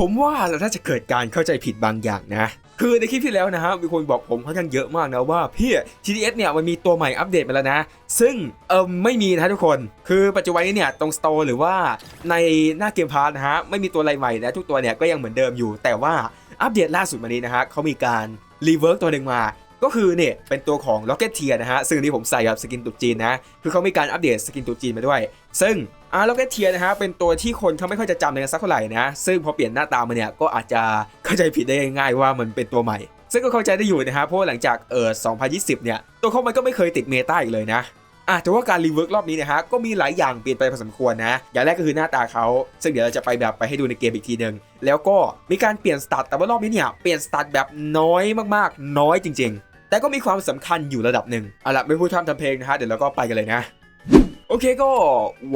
ผมว่าเราน่าจะเกิดการเข้าใจผิดบางอย่างนะ คือในคลิปที่แล้วนะฮะมีคนบอกผมค่อนข้างเยอะมากนะว่าพี่ TDS เนี่ยมันมีตัวใหม่อัปเดตมาแล้วนะ ซึ่งเออไม่มีนะทุกคน คือปัจจุบันนี้เนี่ยตรงสโตร์หรือว่าในหน้าเกมพาร์ทนะฮะไม่มีตัวอะไรใหม่นะทุกตัวเนี่ยก็ยังเหมือนเดิมอยู่ แต่ว่าอัปเดตล่าสุดมานี้นะฮะเขามีการรีเวิร์กตัวหนึ่งมา ก็คือเนี่ยเป็นตัวของ Rocket Tier นะฮะซึ่งที่ผมใส่กับสกินตุกจีนนะคือเขามีการอัปเดตสกินตุกจีนมาด้วย ซึ่งอ่า Rocket Tier นะฮะเป็นตัวที่คนเขาไม่ค่อยจะจำกันสักเท่าไหร่นะซึ่งพอเปลี่ยนหน้าตามาเนี่ยก็อาจจะเข้าใจผิดได้ง่ายว่ามันเป็นตัวใหม่ ซึ่งก็เข้าใจได้อยู่นะฮะเพราะหลังจากเออ2020 เนี่ยตัวเขามันก็ไม่เคยติดเมตาอีกเลยนะอะแต่ว่าการรีเวิร์กรอบนี้นะฮะก็มีหลายอย่างเปลี่ยนไปพอสมควรนะ อย่างแรกก็คือหน้าตาเขาซึ่งเดี๋ยวเราจะไปแบบไปให้ดูในเกมอีกทีหนึ่งแล้วก็มีการเปลี่ยนสตาร์ทแต่ว่ารอบนี้เนี่ยเปลี่ยนสตาร์ทแบบน้อยมากๆ น้อยจริง แต่ก็มีความสำคัญอยู่ระดับหนึ่งเอาล่ะไม่พูดทำทำเพลงนะฮะเดี๋ยวเราก็ไปกันเลยนะโอเคก็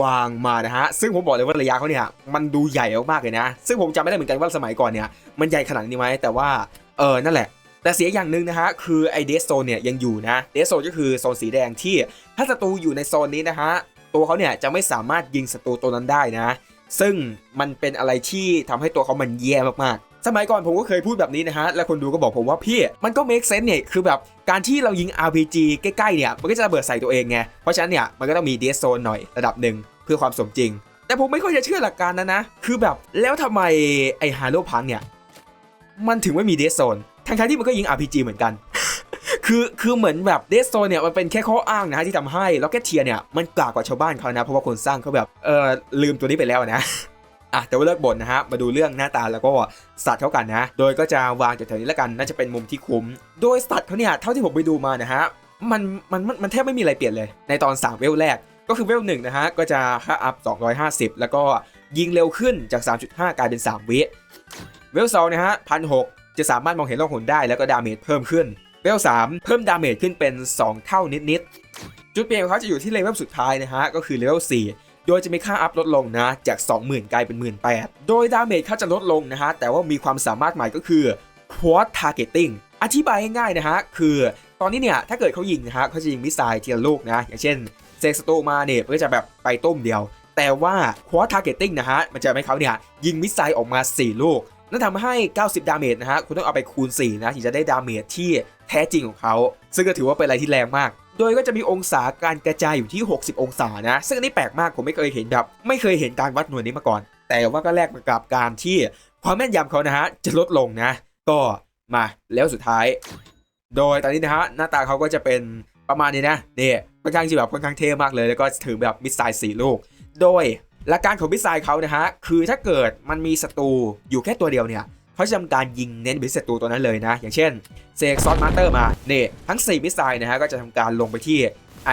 วางมานะฮะ ซึ่งผมบอกเลยว่าระยะเขาเนี่ยมันดูใหญ่มากเลยนะ ซึ่งผมจำไม่ได้เหมือนกันว่าสมัยก่อนเนี่ยมันใหญ่ขนาดนี้ไหมแต่ว่าเออนั่นแหละ แต่เสียอย่างหนึ่งนะฮะ คือไอเดสโซนเนี่ยยังอยู่นะเดสโซนก็คือโซนสีแดงที่ถ้าศัตรูอยู่ในโซนนี้นะฮะ ตัวเขาเนี่ยจะไม่สามารถยิงศัตรูตัวนั้นได้นะ ซึ่งมันเป็นอะไรที่ทำให้ตัวเขามันแย่มาก สมัยก่อนผมก็เคยพูดแบบนี้นะฮะ และคนดูก็บอกผมว่าพี่ มันก็ make sense เนี่ยคือแบบการที่เรายิง RPG ใกล้ๆเนี่ย มันก็จะระเบิดใส่ตัวเองไง เพราะฉะนั้นเนี่ย มันก็ต้องมี dead zone หน่อยระดับหนึ่งเพื่อความสมจริง แต่ผมไม่ค่อยจะเชื่อหลักการนั้นนะ คือแบบแล้วทำไมไอ้ฮาร์โลพังเนี่ย มันถึงไม่มี dead zone ทั้งๆที่มันก็ยิง RPG เหมือนกัน คือคือเหมือนแบบเดสโซเนี่ยมันเป็นแค่ข้ออ้างนะฮะที่ทำให้ล็อกเก็ตเทียเนี่ยมันกลากกว่าชาวบ้านเขานะเพราะว่าคนสร้างเขาแบบเออลืมตัวนี้ไปแล้วนะ อะแต่ว่าเลิกบ่นนะฮะมาดูเรื่องหน้าตาแล้วก็สัตว์เขากันนะโดยก็จะวางจากแถวนี้แล้วกันน่าจะเป็นมุมที่คุ้ม โดยสัตว์เขาเนี่ยเท่าที่ผมไปดูมานะฮะมันมันมันแทบไม่มีอะไรเปลี่ยนเลย ในตอน 3 เวลแรกก็คือเวลหนึ่งนะฮะก็จะค่าอัพ 250 แล้วก็ยิงเร็วขึ้นจาก 3.5 กลายเป็น 3 วิเวลสองนะฮะพันหจะสามารถมองเห็นล่องหนได้แล้วก็ดาเมจเพิ่มขึ้นเวล3เพิ่มดาเมจขึ้นเป็น 2 เท่านิดๆจุดเปลี่ยนของเขาจะอยู่ที่เลเวลสุดท้ายนะฮะก็คือเลเวล4 โดยจะมีค่าอัพลดลงนะจาก 20,000 กลายเป็น 18,000 โดยดาเมจเขาจะลดลงนะฮะแต่ว่ามีความสามารถใหม่ก็คือ Quad Targeting อธิบายง่ายๆนะฮะคือตอนนี้เนี่ยถ้าเกิดเขายิงนะฮะเขาจะยิงมิสไซล์ทีละลูกนะอย่างเช่นเซกสโตมาเนี่ยก็จะแบบไปต้มเดียว แต่ว่า Quad Targeting นะฮะมันจะให้เขาเนี่ยยิงมิสไซล์ออกมา 4 ลูก นั่นทำให้ 90 ดาเมจนะฮะคุณต้องเอาไปคูณ 4 นะถึงจะได้ดาเมจที่แท้จริงของเขา ซึ่งก็ถือว่าเป็นอะไรที่แรงมาก โดยก็จะมีองศาการกระจายอยู่ที่ 60 องศานะ ซึ่งอันนี้แปลกมากผมไม่เคยเห็นแบบไม่เคยเห็นการวัดหน่วยนี้มาก่อน แต่ว่าก็แลกมากับการที่ความแม่นยำเขานะฮะจะลดลงนะ ก็มาแล้วสุดท้าย โดยตอนนี้นะฮะหน้าตาเขาก็จะเป็นประมาณนี้นะนี่ค่อนข้างที่แบบค่อนข้างเท่มากเลย แล้วก็ถือแบบมิสไซล์สี่ลูก โดยหลักการของมิสไซล์เขานะฮะคือถ้าเกิดมันมีศัตรูอยู่แค่ตัวเดียวเนี่ย เขาจะทำการยิงเน้นไปที่ศัตรูตัวนั้นเลยนะ อย่างเช่นเซกซอสมาสเตอร์มาเนี่ยทั้ง 4 มิสไซล์นะฮะก็จะทำการลงไปที่ไอ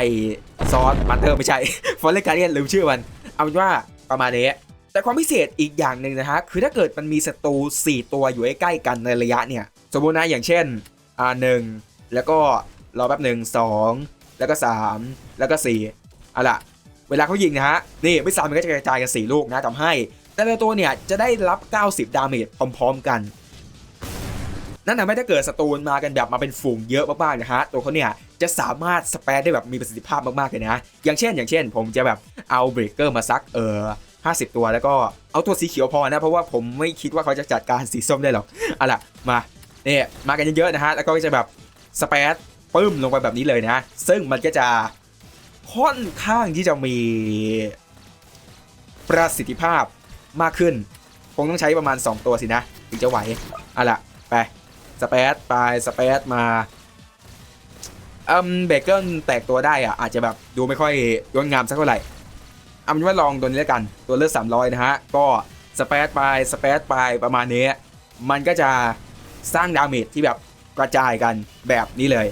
ซอสมาสเตอร์ไม่ใช่ฟอร์เรการเดียนลืมชื่อมัน เอาเป็นว่าประมาณนี้แต่ความพิเศษอีกอย่างหนึ่งนะฮะคือถ้าเกิดมันมีศัตรู 4 ตัวอยู่ใกล้กันในระยะเนี่ยสมมุตินะอย่างเช่นอ่าหนึ่งแล้วก็รอแป๊บหนึ่งสองแล้วก็ 3 แล้วก็4เอาล่ะ เวลาเขายิงนะฮะ นี่มิสไซล์มันก็จะกระจายกัน 4 ลูกนะทำให้ แต่ละตัวเนี่ยจะได้รับ 90 ดาเมจพร้อมๆกัน นั่นทำให้ถ้าเกิดศัตรูมากันแบบมาเป็นฝูงเยอะมากๆนะฮะตัวเขาเนี่ยจะสามารถสเปรได้แบบมีประสิทธิภาพมากๆเลยนะ อย่างเช่น อย่างเช่น ผมจะแบบเอาเบรกเกอร์มาซักเออ50 ตัวแล้วก็เอาตัวสีเขียวพอนะ เพราะว่าผมไม่คิดว่าเขาจะจัดการสีส้มได้หรอกเอาล่ะมาเนี่ยมากันเยอะๆนะฮะแล้วก็จะแบบสเปรดปึ้มลงไปแบบนี้เลยนะ ซึ่งมันก็จะค่อนข้างที่จะมีประสิทธิภาพ มากขึ้น คงต้องใช้ประมาณ 2 ตัวสินะ ถึงจะไหวเอาล่ะ ไป สเปซไปสเปซมาอืมเบเกิลแตกตัวได้อะอาจจะแบบดูไม่ค่อยยนงามสักเท่าไหร่เอาเป็นว่าลองตัวนี้แล้วกันตัวเลือด300 นะฮะ ก็สเปซไปสเปซไปประมาณนี้ มันก็จะสร้างดาเมจที่แบบกระจายกันแบบนี้เลย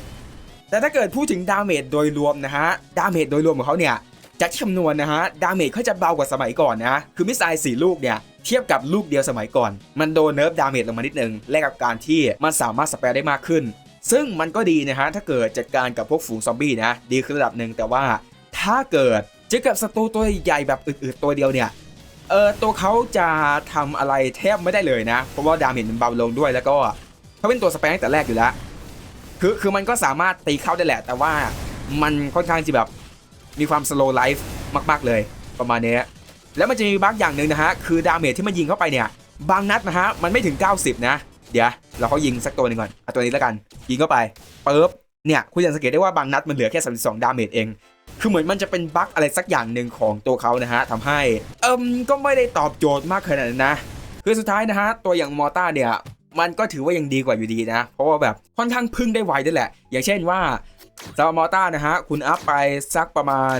แต่ถ้าเกิดพูดถึงดาเมจโดยรวมนะฮะ ดาเมจโดยรวมของเขาเนี่ย จากที่คำนวณนะฮะดาเมจเขาจะเบากว่าสมัยก่อนนะคือมิสไซล์สี่ลูกเนี่ยเทียบกับลูกเดียวสมัยก่อน มันโดนเนิร์ฟดาเมจลงมานิดนึงแลกกับการที่มันสามารถสเปรได้มากขึ้น ซึ่งมันก็ดีนะฮะถ้าเกิดจัดการกับพวกฝูงซอมบี้นะดีขึ้นระดับหนึ่งแต่ว่าถ้าเกิดเจอกับศัตรูตัวใหญ่แบบอึดๆตัวเดียวเนี่ยเออตัวเขาจะทำอะไรแทบไม่ได้เลยนะ เพราะว่าดาเมจมันเบาลงด้วยแล้วก็เขาเป็นตัวสเปรตั้งแต่แรกอยู่แล้วคือคือมันก็สามารถตีเข้าได้แหละ แต่ว่ามันค่อนข้างจะแบบ มีความ slow life มาก ๆ เลยประมาณเนี้ยแล้วมันจะมีบั๊กอย่างหนึ่งนะฮะ คือดาเมจที่มันยิงเข้าไปเนี่ย บางนัดนะฮะ มันไม่ถึง 90 นะ เดี๋ยว เราเขายิงสักตัวหนึ่งก่อนเอาตัวนี้แล้วกัน ยิงเข้าไปปึ๊บเนี่ย คุณจะสังเกตได้ว่าบางนัดมันเหลือแค่ 32 ดาเมจเอง คือเหมือนมันจะเป็นบั๊กอะไรสักอย่างหนึ่งของตัวเขานะฮะทำให้ เอิมก็ไม่ได้ตอบโจทย์มากขนาดนั้นนะ คือสุดท้ายนะฮะ ตัวอย่างมอต้าเนี่ย มันก็ถือว่ายังดีกว่าอยู่ดีนะ เพราะว่าแบบค่อนข้างพึ่งได้ไวด้วยแหละ อย่างเช่นว่า สำหรับมอต้านะฮะคุณอัพไปสักประมาณ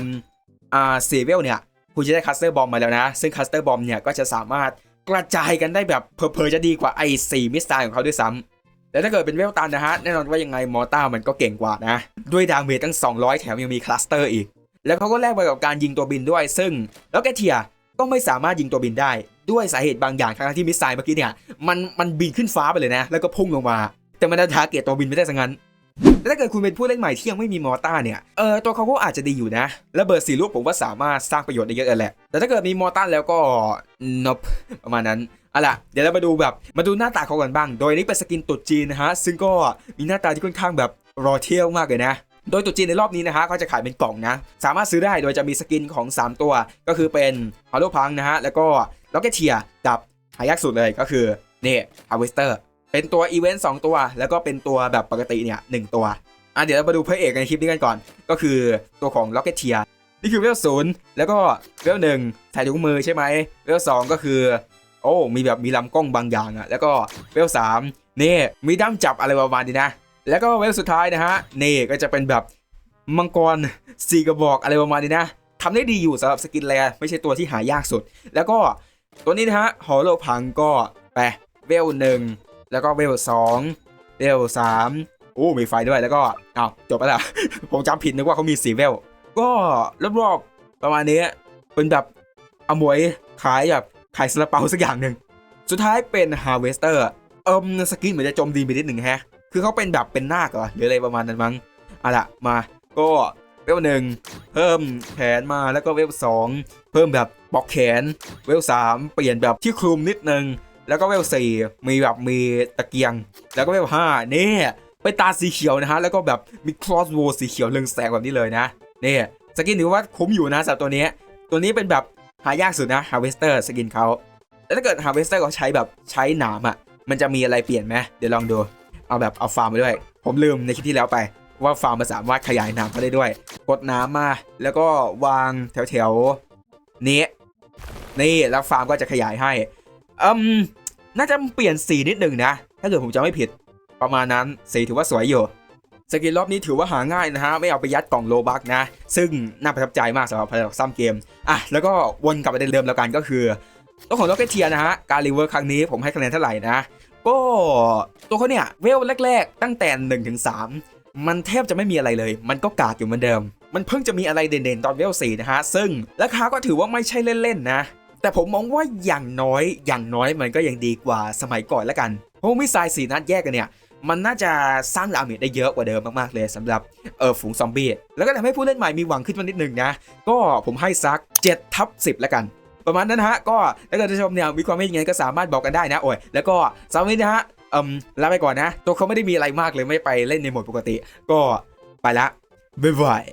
อ่าเซเวลเนี่ยคุณจะได้คัสเตอร์บอมมาแล้วนะ ซึ่งคัสเตอร์บอมเนี่ยก็จะสามารถกระจายกันได้แบบเพอๆจะดีกว่าไอ้สี่มิสไซล์ของเขาด้วยซ้ำแต่ถ้าเกิดเป็นเวลตันนะฮะแน่นอนว่ายังไงมอต้ามันก็เก่งกว่านะ ด้วยดาเมจตั้ง 200 แถมยังมีคลัสเตอร์อีก แล้วเขาก็แลกไปกับการยิงตัวบินด้วย ซึ่งแล้วแกเทียก็ไม่สามารถยิงตัวบินได้ ด้วยสาเหตุบางอย่างทั้งที่มิสไซล์เมื่อกี้เนี่ยมันมันบินขึ้นฟ้าไปเลยนะ แล้วก็พุ่งลงมา แต่มันจะทาเกตตัวบินไม่ได้สังงั้น แต่ถ้าเกิดคุณเป็นผู้เล่นใหม่ที่ยังไม่มีมอต้าเนี่ย เออตัวเขาก็อาจจะดีอยู่นะระเบิดสีลูกผมว่าสามารถสร้างประโยชน์ได้เยอะเลยแหละ แต่ถ้าเกิดมีมอต้าแล้วก็นบประมาณนั้นเอาล่ะเดี๋ยวเรามาดูแบบมาดูหน้าตาเขากันบ้าง โดยนี้เป็นสกินตุ๊ดจีนนะฮะ ซึ่งก็มีหน้าตาที่ค่อนข้างแบบรอเที่ยวมากเลยนะโดยตุ๊จีนในรอบนี้นะฮะเขาจะขายเป็นกล่องนะ สามารถซื้อได้โดยจะมีสกินของ 3 ตัว ก็คือเป็นฮาโลพังนะฮะ แล้วก็ล็อกเก t เทียกับหายากสุดเลยก็คือนี่ฮาร์เวสเตอร์ เป็นตัวอีเวนต์สตัว แล้วก็เป็นตัวแบบปกติเนี่ยหนึ่งตัวอะเดี๋ยวเรามาดูพระเอกในคลิปนี้กันก่อน ก็คือตัวของล็อกเก t เทียนี่คือเวลศูนย์แล้วก็เวลหนึ่งใส่ถุงมือใช่ไหมเวลสองก็คือ โอ้มีแบบมีลำกล้องบางอย่างอะแล้วก็เวลสามนี่มีด้ามจับอะไรประมาณนี้นะ แล้วก็เวลสุดท้ายนะฮะนี่ก็จะเป็นแบบมังกรสีกระบอกอะไรประมาณนี้นะทำได้ดีอยู่สำหรับสกินแลไม่ใช่ตัวที่หายากสุด แล้วก็ตัวนี้นะฮะฮอลโลพังก็ไปเวลหนึ่ง แล้วก็เวลสองเวลสามโอ้มีไฟด้วยแล้วก็เอ้าจบแล้วผมจำผิดนึกว่าเขามีสี่เวล ก็รอบๆประมาณนี้เป็นแบบอมวยขายแบบขายซาลาเปาสักอย่างหนึ่ง สุดท้ายเป็น Harvester เอิมสกินเหมือนจะจมดีไปนิดหนึ่งแฮะ คือเขาเป็นแบบเป็นนาคเหรอหรืออะไรประมาณนั้นมั้งอาล่ะมาก็เวลหนึ่งเพิ่มแขนมาแล้วก็เวลสองเพิ่มแบบปอกแขนเวลสามเปลี่ยนแบบที่คลุมนิดนึง แล้วก็เวลสี่มีแบบมีตะเกียง แล้วก็เวลห้านี่เป็นตาสีเขียวนะฮะแล้วก็แบบมีครอสโวสีเขียวเรืองแสงแบบนี้เลยนะนี่สกินถือว่าคุ้มอยู่นะสำหรับตัวนี้ ตัวนี้เป็นแบบหายากสุดนะ Harvester สกินเขาแล้วถ้าเกิด Harvester เขาใช้แบบใช้หนามอะมันจะมีอะไรเปลี่ยนไหมเดี๋ยวลองดู เอาแบบเอาฟาร์มมาด้วย ผมลืมในคลิปที่แล้วไป ว่าฟาร์มมันสามารถขยายหนามมาได้ด้วย กดน้ำมา แล้วก็วางแถวๆนี้นี่แล้วฟาร์มก็จะขยายให้ อืมน่าจะเปลี่ยนสีนิดหนึ่งนะ ถ้าเกิดผมจำไม่ผิด ประมาณนั้นสีถือว่าสวยอยู่สกินรอบนี้ถือว่าหาง่ายนะฮะ ไม่เอาไปยัดกล่องโลบักนะ ซึ่งน่าประทับใจมากสำหรับพลังซ้ำเกม อะ แล้วก็วนกลับไปเดิมแล้วกันก็คือ ตัวของล็อกเก็ตเทียนะฮะ การรีเวิร์ครั้งนี้ผมให้คะแนนเท่าไหร่นะ ก็ตัวเขาเนี่ยเวลแรก ๆ ตั้งแต่1นถึงสมันแทบจะไม่มีอะไรเลย มันก็กากอยู่เหมือนเดิม มันเพิ่งจะมีอะไรเด่นๆตอนเวล4นะฮะ ซึ่งราคาก็ถือว่าไม่ใช่เล่นๆนะ แต่ผมมองว่าอย่างน้อยอย่างน้อยมันก็ยังดีกว่าสมัยก่อนล้วกัน เพราะมิสไซล์สีนัดแยกกันเนี่ยมันน่าจะสร้างดาเมจได้เยอะกว่าเดิมมากๆเลยสำหรับเออฝูงซอมบี้แล้วก็ทำให้ผู้เล่นใหม่มีหวังขึ้นมานิดนึงนะ ก็ผมให้ซัก7ทับ10ล้วกัน ประมาณนั้นฮะ ก็ถ้าเกิดท่านชมเนี่ยมีความเห็นยังไงก็สามารถบอกกันได้นะโอ้ยแล้วก็สำหรับนี้นะฮะเอืมลาไปก่อนนะ ตัวเขาไม่ได้มีอะไรมากเลยไม่ไปเล่นในโหมดปกติ ก็ไปละบ๊ายบาย